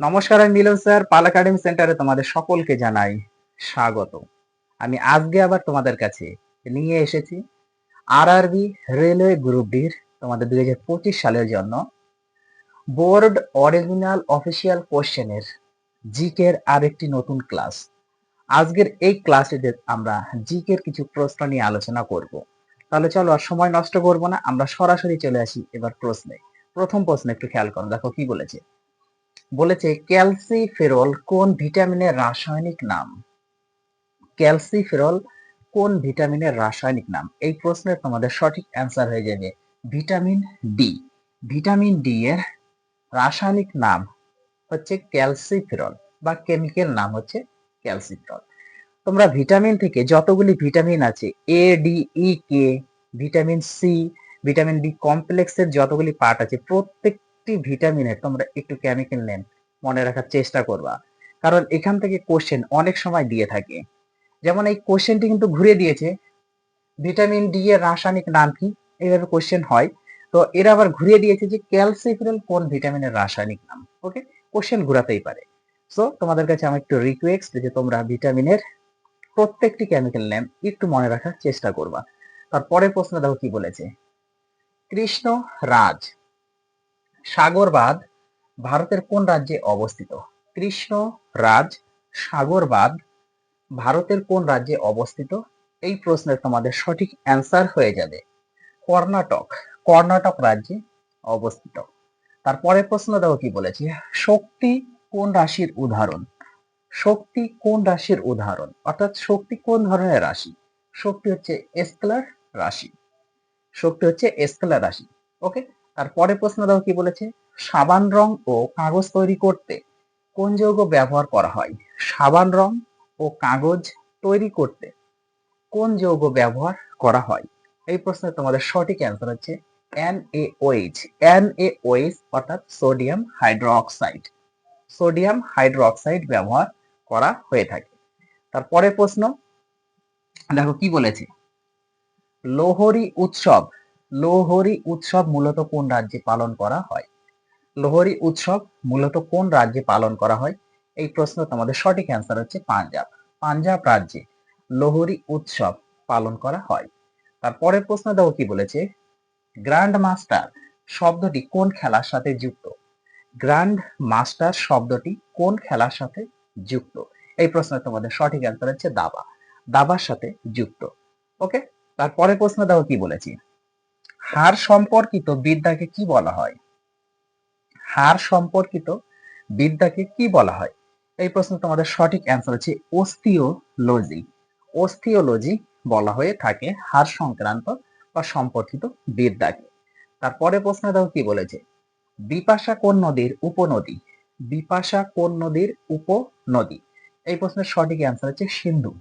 নমস্কার, আমি মিলন স্যার, পাল একাডেমি সেন্টারে তোমাদের সকলকে জানাই স্বাগত। আমি আজকে আবার তোমাদের কাছে নিয়ে এসেছি আর আরআরবি রেলওয়ে গ্রুপ ডির তোমাদের দুই হাজার পঁচিশ সালের জন্য বোর্ড অরিজিনাল অফিসিয়াল কোশ্চেনের জিকের আরেকটি নতুন ক্লাস আজকের এই ক্লাসটিতে আমরা জিকের কিছু প্রশ্ন নিয়ে আলোচনা করব। তাহলে চলো আর সময় নষ্ট করব না, আমরা সরাসরি চলে আসি এবার প্রশ্নে। প্রথম প্রশ্ন একটু খেয়াল করো, দেখো কি বলেছে। বলেছে, ক্যালসিফেরল কোন ভিটামিনের রাসায়নিক নাম? ক্যালসিফেরল কোন ভিটামিনের রাসায়নিক নাম? এই প্রশ্নের তোমাদের সঠিক অ্যান্সার হয়ে যাবে ভিটামিন ডি। ভিটামিন ডি এর রাসায়নিক নাম হচ্ছে ক্যালসিফেরল বা কেমিক্যাল নাম হচ্ছে ক্যালসিফেরল। তোমরা ভিটামিন থেকে যতগুলি ভিটামিন আছে, A, D, E, K, vitamin C, vitamin B কমপ্লেক্সের যতগুলি পার্ট আছে, প্রত্যেক প্রত্যেকটি ভিটামিনের তোমরা একটু কেমিক্যাল নেম মনে রাখার চেষ্টা করবা। কারণ এখান থেকে কোশ্চেন অনেক সময় দিয়ে থাকে। যেমন এই কোশ্চেনটি কিন্তু ঘুরে দিয়েছে ভিটামিন ডি এর রাসায়নিক নাম কি? এইভাবে কোশ্চেন হয়। তো এরা আবার ঘুরিয়ে দিয়েছে যে ক্যালসিফেরল কোন ভিটামিনের রাসায়নিক নাম? ওকে কোশ্চেন ঘুরাতেই পারে। সো তোমাদের কাছে আমার একটু রিকোয়েস্ট যে তোমরা ভিটামিনের প্রত্যেকটি কেমিক্যাল নেম একটু মনে রাখার চেষ্টা করবা। তারপরের প্রশ্ন দেখো কি বলেছে? কৃষ্ণ রাজ। সাগরবাদ ভারতের কোন রাজ্যে অবস্থিত? কৃষ্ণ রাজ সাগরবাদ ভারতের কোন রাজ্যে অবস্থিত? এই প্রশ্নের তোমাদের সঠিক অ্যান্সার হয়ে যাবে। কর্ণাটক কর্ণাটক রাজ্যে অবস্থিত। তারপরে প্রশ্ন দেখো কি বলেছি? শক্তি কোন রাশির উদাহরণ? শক্তি কোন রাশির উদাহরণ? অর্থাৎ শক্তি কোন ধরনের রাশি? শক্তি হচ্ছে স্কেলার রাশি। শক্তি হচ্ছে স্কেলার রাশি। ওকে তারপরে প্রশ্ন দাও কি বলেছে? সাবান রং ও কাগজ তৈরি করতে কোন যৌগ ব্যবহার করা হয়? সাবান রং ও কাগজ তৈরি করতে কোন যৌগ ব্যবহার করা হয়? এই প্রশ্নের তোমাদের সঠিক অ্যান্সার হচ্ছে NaOH NaOH অর্থাৎ সোডিয়াম হাইড্রোক্সাইড সোডিয়াম হাইড্রোক্সাইড ব্যবহার করা হয়ে থাকে। তারপরে প্রশ্ন দেখো কি বলেছে? লোহরি উৎসব লোহরি উৎসব মূলত কোন রাজ্যে পালন করা হয়? লোহরি উৎসব মূলত কোন রাজ্যে পালন করা হয়? এই প্রশ্ন তোমাদের সঠিক অ্যান্সার হচ্ছে পাঞ্জাব। পাঞ্জাব রাজ্যে লোহরি উৎসব পালন করা হয়। তারপরের প্রশ্ন দেখো কি বলেছে? গ্র্যান্ড মাস্টার শব্দটি কোন খেলার সাথে যুক্ত? গ্র্যান্ড মাস্টার শব্দটি কোন খেলার সাথে যুক্ত? এই প্রশ্নের তোমাদের সঠিক অ্যান্সার হচ্ছে দাবা। দাবার সাথে যুক্ত। ওকে তারপরে প্রশ্ন দেখো কি বলেছি? হার সম্পর্কিত বিদ্যাকে কি বলা হয়? হার সম্পর্কিত বিদ্যাকে কি বলা হয়? এই প্রশ্ন তোমাদের সঠিক অ্যান্সার হচ্ছে ওস্টিওলজি ওস্টিওলজি বলা হয়ে থাকে হার সংক্রান্ত বা সম্পর্কিত বিদ্যাকে। তারপরে প্রশ্ন দেখো কি বলেছে? বিপাশা কোন নদীর উপনদী? বিপাশা কোন নদীর উপনদী? এই প্রশ্নের সঠিক অ্যান্সার হচ্ছে সিন্ধু।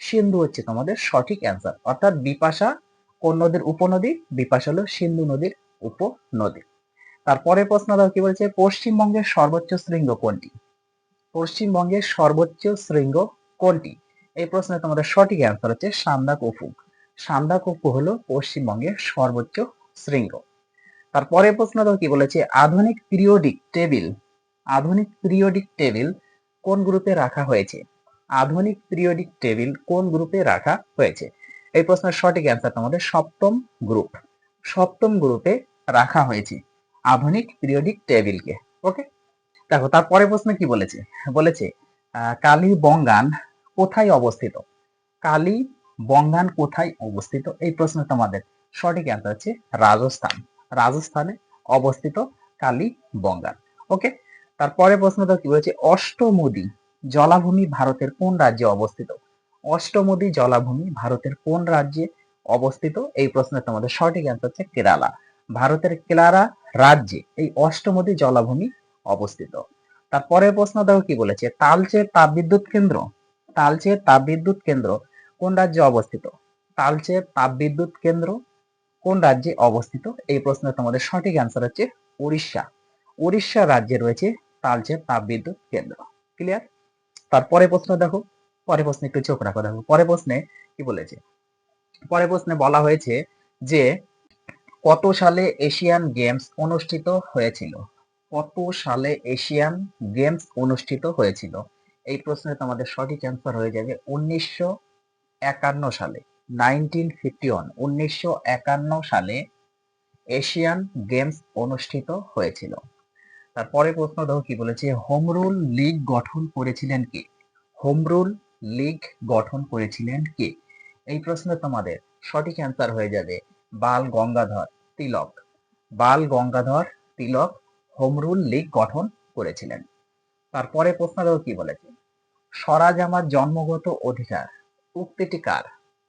সিন্ধু হচ্ছে তোমাদের সঠিক অ্যান্সার অর্থাৎ বিপাশা কোন নদীর উপনদী, বিপাশ হলো সিন্ধু নদীর উপনদী। তারপরে প্রশ্ন দাও কি বলছে? পশ্চিমবঙ্গের সর্বোচ্চ শৃঙ্গ কোনটি? পশ্চিমবঙ্গের সর্বোচ্চ শৃঙ্গ কোনটি? এই প্রশ্নে তোমাদের সঠিক অ্যান্সার হচ্ছে সান্দাকফু। সান্দাকফু হলো পশ্চিমবঙ্গের সর্বোচ্চ শৃঙ্গ। তারপরে প্রশ্ন দাও কি বলেছে? আধুনিক পিরিয়ডিক টেবিল আধুনিক পিরিয়ডিক টেবিল কোন গ্রুপে রাখা হয়েছে? আধুনিক পিরিয়ডিক টেবিল কোন গ্রুপে রাখা হয়েছে? এই প্রশ্নের সঠিক অ্যান্সার তোমাদের সপ্তম গ্রুপ সপ্তম গ্রুপে রাখা হয়েছে আধুনিক পিরিয়ডিক টেবিলকে ওকে দেখো তারপরে প্রশ্ন কি বলেছে? বলেছে কালী বঙ্গান কোথায় অবস্থিত? কালী বঙ্গান কোথায় অবস্থিত? এই প্রশ্ন তোমাদের সঠিক অ্যান্সার হচ্ছে রাজস্থান। রাজস্থানে অবস্থিত কালী বঙ্গান ওকে তারপরে প্রশ্নটা কি বলেছে, অষ্টমুদি জলাভূমি ভারতের কোন রাজ্যে অবস্থিত? অষ্টমদী জলাভূমি ভারতের কোন রাজ্যে অবস্থিত? এই প্রশ্নের তোমাদের সঠিক অ্যান্সার হচ্ছে কেরালা। ভারতের কেরালা রাজ্যে এই অষ্টমদী জলাভূমি অবস্থিত। তারপরের প্রশ্ন দেখো কি বলেছে? তালচের তাপবিদ্যুৎ কেন্দ্র? তালচের তাপবিদ্যুৎ কেন্দ্র কোন রাজ্যে অবস্থিত? তালচের তাপবিদ্যুৎ কেন্দ্র কোন রাজ্যে অবস্থিত? এই প্রশ্নের তোমাদের সঠিক অ্যান্সার হচ্ছে উড়িষ্যা উড়িষ্যা রাজ্যে রয়েছে তালচের তাপবিদ্যুৎ কেন্দ্র। ক্লিয়ার তারপরে প্রশ্ন দেখো। পরে প্রশ্নে একটু চোখ রাখো, দেখো। পরে প্রশ্নে কি বলেছে? পরে প্রশ্নে বলা হয়েছে যে, কত সালে এশিয়ান গেমস অনুষ্ঠিত হয়েছিল? কত সালে এশিয়ান গেমস অনুষ্ঠিত হয়েছিল? এই প্রশ্নে তোমাদের সঠিক অ্যান্সার হয়ে যাবে উনিশশো একান্ন সালে নাইনটিন ফিফটি ওয়ান উনিশশো একান্ন সালে এশিয়ান গেমস অনুষ্ঠিত হয়েছিল। তারপরে প্রশ্ন দেখো কি বলেছে, হোমরুল লীগ গঠন করেছিলেন কে? হোমরুল লীগ গঠন করেছিলেন কে? এই প্রশ্নে তোমাদের। সঠিক অ্যান্সার হয়ে যাবে Bal Gangadhar Tilak. Bal Gangadhar Tilak home rule league গঠন করেছিলেন। তারপরে প্রশ্ন কি বলেছে? স্বরাজ আমার জন্মগত অধিকার, উক্তিটি কার?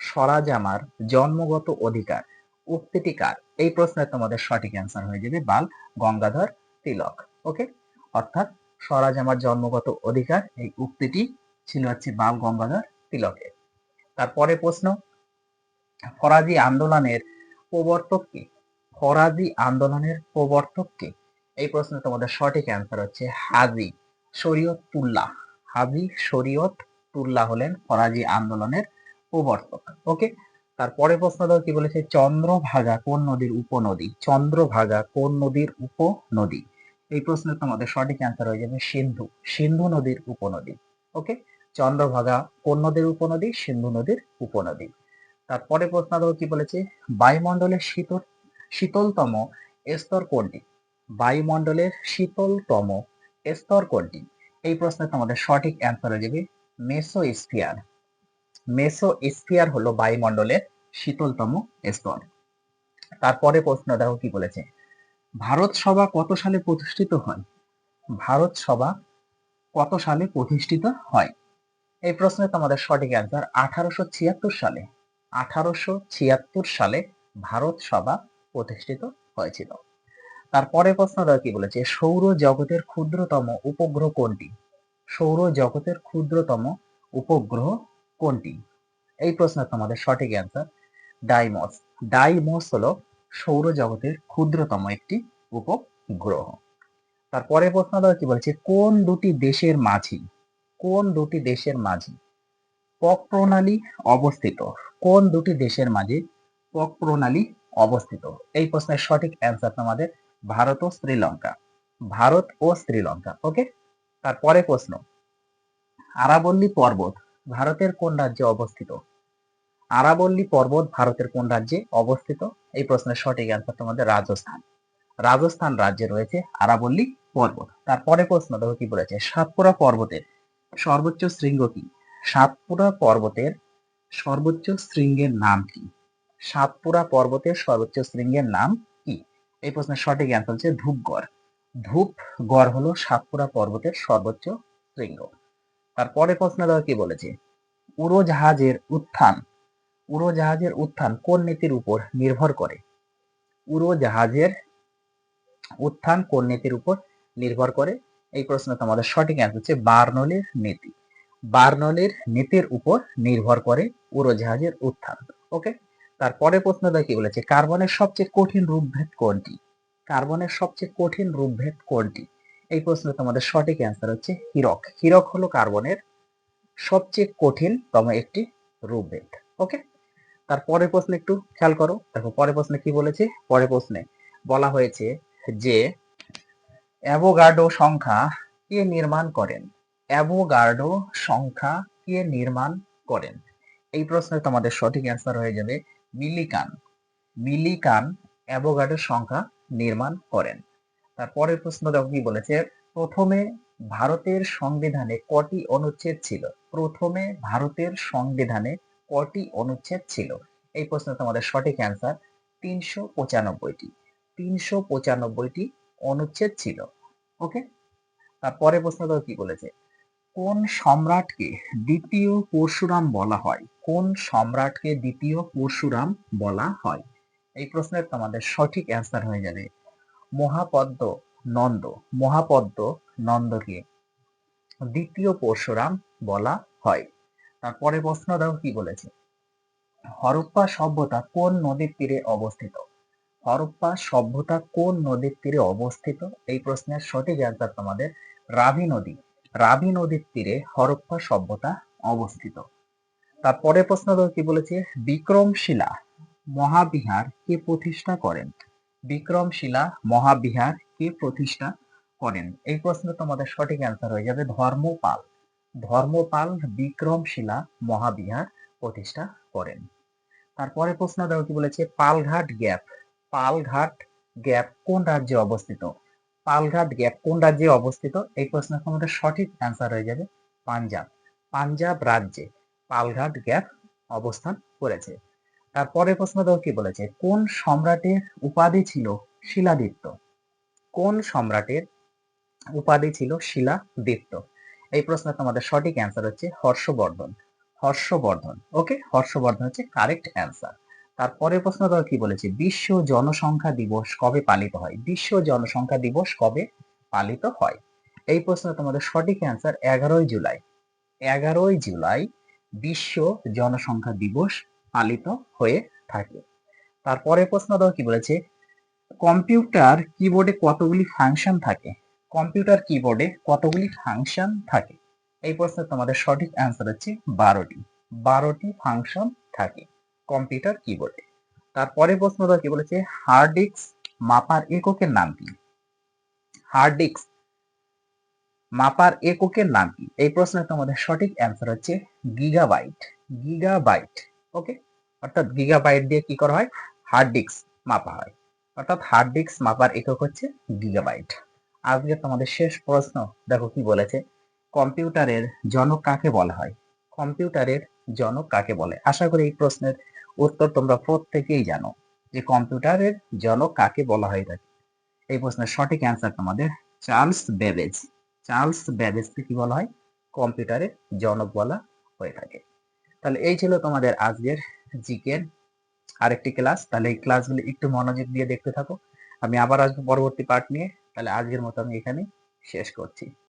স্বরাজ আমার জন্মগত অধিকার, উক্তিটি কার? এই প্রশ্নের তোমাদের সঠিক অ্যান্সার হয়ে যাবে বাল গঙ্গাধর তিলক। ওকে অর্থাৎ স্বরাজ আমার জন্মগত অধিকার, এই উক্তিটি ছিল হচ্ছে বাল গঙ্গাধর তিলকের। তারপরে প্রশ্ন ফরাজি আন্দোলনের প্রবর্তক কে? ফরাজি আন্দোলনের প্রবর্তক কে? এই প্রশ্নে তোমাদের সঠিক অ্যান্সার হচ্ছে হাজি শরীয়তুল্লাহ। হাজি শরীয়তুল্লাহ হলেন ফরাজি আন্দোলনের প্রবর্তক। ওকে তারপরে প্রশ্ন দাও, কি বলেছে? চন্দ্রভাগা কোন নদীর উপনদী? চন্দ্রভাগা কোন নদীর উপনদী? এই প্রশ্নের তোমাদের সঠিক অ্যান্সার হয়ে যাবে সিন্ধু। সিন্ধু নদীর উপনদী। ওকে চন্দ্রভাগা কোন নদীর উপনদী, সিন্ধু নদীর উপনদী। তারপরে প্রশ্ন দেখো কি বলেছে? বায়ুমণ্ডলের শীতল, শীতলতম স্তর কোনটি? বায়ুমণ্ডলের শীতলতম স্তর কোনটি? এই প্রশ্নে তোমাদের সঠিক অ্যান্সার হয়ে যাবে মেসোস্ফিয়ার। মেসোস্ফিয়ার হলো বায়ুমণ্ডলের শীতলতম স্তর। তারপরে প্রশ্ন দেখো কি বলেছে? ভারত সভা কত সালে প্রতিষ্ঠিত হয়? ভারত সভা কত সালে প্রতিষ্ঠিত হয়? এই প্রশ্নে তোমাদের সঠিক অ্যান্সার আঠারোশো ছিয়াত্তর সালে, আঠারোশো ছিয়াত্তর সালে ভারত সভা প্রতিষ্ঠিত হয়েছিল। তারপরে প্রশ্ন কি বলেছে? সৌর জগতের ক্ষুদ্রতম উপগ্রহ কোনটি? সৌর জগতের ক্ষুদ্রতম উপগ্রহ কোনটি? এই প্রশ্নের তোমাদের সঠিক অ্যান্সার ডাইমস। ডাইমস হলো সৌরজগতের ক্ষুদ্রতম একটি উপগ্রহ। তারপরে প্রশ্ন কি বলেছে? কোন দুটি দেশের মাঝি কোন দুটি দেশের মাঝে পক প্রণালী অবস্থিত? কোন দুটি দেশের মাঝে পক প্রণালী অবস্থিত? এই প্রশ্নের সঠিক অ্যান্সার তোমাদের ভারত ও শ্রীলঙ্কা। ভারত ও শ্রীলঙ্কা ওকে তারপরে প্রশ্ন। আরাবল্লী পর্বত ভারতের কোন রাজ্যে অবস্থিত? আরাবল্লী পর্বত ভারতের কোন রাজ্যে অবস্থিত? এই প্রশ্নের সঠিক অ্যান্সার তোমাদের রাজস্থান। রাজস্থান রাজ্যে রয়েছে আরাবল্লী পর্বত। তারপরে প্রশ্ন দেখো কি বলেছে? সাতপুরা পর্বতের সর্বোচ্চ শৃঙ্গ কি? সাতপুরা পর্বতের সর্বোচ্চ শৃঙ্গের নাম কি? সাতপুরা পর্বতের সর্বোচ্চ শৃঙ্গের নাম কি? এই প্রশ্নের সঠিক অ্যান্সার হচ্ছে ধূপগড়। ধূপগড় হলো সাতপুরা পর্বতের সর্বোচ্চ শৃঙ্গ। তারপরে প্রশ্ন দেওয়া কি বলেছে? উড়োজাহাজের উত্থান। উড়োজাহাজের উত্থান কোন নীতির উপর নির্ভর করে? উড়োজাহাজের উত্থান কোন নীতির উপর নির্ভর করে? এই প্রশ্ন তোমাদের সঠিক অ্যান্সার হচ্ছে বার্নলের নীতি। বার্নলের নীতির উপর নির্ভর করে উড়োজাহাজের উত্থান ওকে তারপরে প্রশ্নটা কি বলেছে? কার্বনের সবচেয়ে কঠিন রূপভেদ কোনটি? কার্বনের সবচেয়ে কঠিন রূপভেদ কোনটি? এই প্রশ্নে তোমাদের সঠিক অ্যান্সার হচ্ছে হিরক। হিরক হলো কার্বনের সবচেয়ে কঠিনতম একটি রূপভেদ ওকে তার পরের প্রশ্ন একটু খেয়াল করো। দেখো, পরের প্রশ্নে কি বলেছে? পরের প্রশ্নে বলা হয়েছে যে অ্যাভোগার্ডো সংখ্যা কে নির্মাণ করেন? অ্যাভোগার্ডো সংখ্যা কে নির্মাণ করেন? এই প্রশ্নে তোমাদের সঠিক অ্যান্সার হয়ে যাবে মিলিকান। মিলিকান অ্যাভোগার্ডোর সংখ্যা নির্মাণ করেন। তারপরের প্রশ্ন দেখো কি বলেছে, প্রথমে ভারতের সংবিধানে কটি অনুচ্ছেদ ছিল? প্রথমে ভারতের সংবিধানে কটি অনুচ্ছেদ ছিল? এই প্রশ্নে তোমাদের সঠিক অ্যান্সার তিনশো পঁচানব্বইটি। তিনশো পঁচানব্বইটি অনুচ্ছেদ ছিল ওকে তারপরে প্রশ্ন দেখো কি বলেছে? কোন সম্রাটকে দ্বিতীয় পরশুরাম বলা হয়? কোন সম্রাটকে দ্বিতীয় পরশুরাম বলা হয়? এই প্রশ্নের তোমাদের সঠিক অ্যান্সার হয়ে যাবে মহাপদ্ম নন্দ। মহাপদ্ম নন্দকে দ্বিতীয় পরশুরাম বলা হয়। তারপরে প্রশ্ন দেখো কি বলেছে? হরপ্পা সভ্যতা কোন নদীর তীরে অবস্থিত? হরপ্পা সভ্যতা কোন নদীর তীরে অবস্থিত? এই প্রশ্নের সঠিক অ্যান্সার তোমাদের রাভি নদী। রাভি নদীর তীরে হরপ্পা সভ্যতা অবস্থিত। তারপরে প্রশ্ন কি বলেছে? বিক্রমশিলা মহাবিহার কে প্রতিষ্ঠা করেন? বিক্রমশিলা মহাবিহার কে প্রতিষ্ঠা করেন? এই প্রশ্নে তোমাদের সঠিক অ্যান্সার হয়ে যাবে ধর্মপাল। ধর্মপাল বিক্রমশিলা মহাবিহার প্রতিষ্ঠা করেন। তারপরে প্রশ্ন দেখো কি বলেছে? পালঘাট গ্যাপ পালঘাট গ্যাপ কোন রাজ্যে অবস্থিত? পালঘাট গ্যাপ কোন রাজ্যে অবস্থিত? এই প্রশ্নের তোমাদের সঠিক অ্যান্সার হয়ে যাবে পাঞ্জাব। পাঞ্জাব রাজ্যে পালঘাট গ্যাপ অবস্থান করেছে। তারপরে প্রশ্ন দেখো কি বলেছে? কোন সম্রাটের উপাধি ছিল শিলাদিত্য? কোন সম্রাটের উপাধি ছিল শিলাদিত্য? এই প্রশ্নের তোমাদের সঠিক অ্যান্সার হচ্ছে হর্ষবর্ধন। হর্ষবর্ধন ওকে হর্ষবর্ধন হচ্ছে কারেক্ট অ্যান্সার তারপরে প্রশ্ন দেখো কি বলেছে? বিশ্ব জনসংখ্যা দিবস কবে পালিত হয়? বিশ্ব জনসংখ্যা দিবস কবে পালিত হয়? এই প্রশ্ন তোমাদের সঠিক অ্যান্সার এগারোই জুলাই। এগারোই জুলাই বিশ্ব জনসংখ্যা দিবস পালিত হয়ে থাকে। তারপরে প্রশ্ন দাও কি বলেছে? কম্পিউটার কিবোর্ডে কতগুলি ফাংশন থাকে? কম্পিউটার কিবোর্ডে কতগুলি ফাংশন থাকে? এই প্রশ্নের তোমাদের সঠিক অ্যান্সার হচ্ছে বারোটি। বারোটি ফাংশন থাকে। কম্পিউটার কিবোর্ডে তারপরে প্রশ্ন দাও কি বলেছে? হার্ড ডিস্ক মাপার এককের নাম কি? হার্ড ডিস্ক মাপার এককের নাম কি? এই প্রশ্নের তোমাদের সঠিক অ্যান্সার হচ্ছে গিগাবাইট গিগাবাইট ওকে অর্থাৎ গিগাবাইট দিয়ে কি করা হয়? হার্ড ডিস্ক মাপা হয়। অর্থাৎ হার্ড ডিস্ক মাপার একক হচ্ছে গিগাবাইট আজকে তোমাদের শেষ প্রশ্ন, দেখো কি বলেছে? কম্পিউটারের জনক কাকে বলা হয়? কম্পিউটারের জনক কাকে বলে? আশা করি এই প্রশ্নের উত্তর তোমরা প্রত্যেকেই জানো যে কম্পিউটারের জনক কাকে বলা হয়ে থাকে? এই প্রশ্নের সঠিক অ্যান্সার তোমাদের চার্লস বেবেজ চার্লস ব্যাবেজকে কি বলা হয়? কম্পিউটারের জনক বলা হয়ে থাকে। তাহলে এই ছিল তোমাদের আজকের জিকের আরেকটি ক্লাস। তাহলে এই ক্লাসগুলো একটু মনোযোগ দিয়ে দেখতে থাকো। আমি আবার আসব পরবর্তী পার্ট নিয়ে। তাহলে আজকের মতো আমি এখানে শেষ করছি।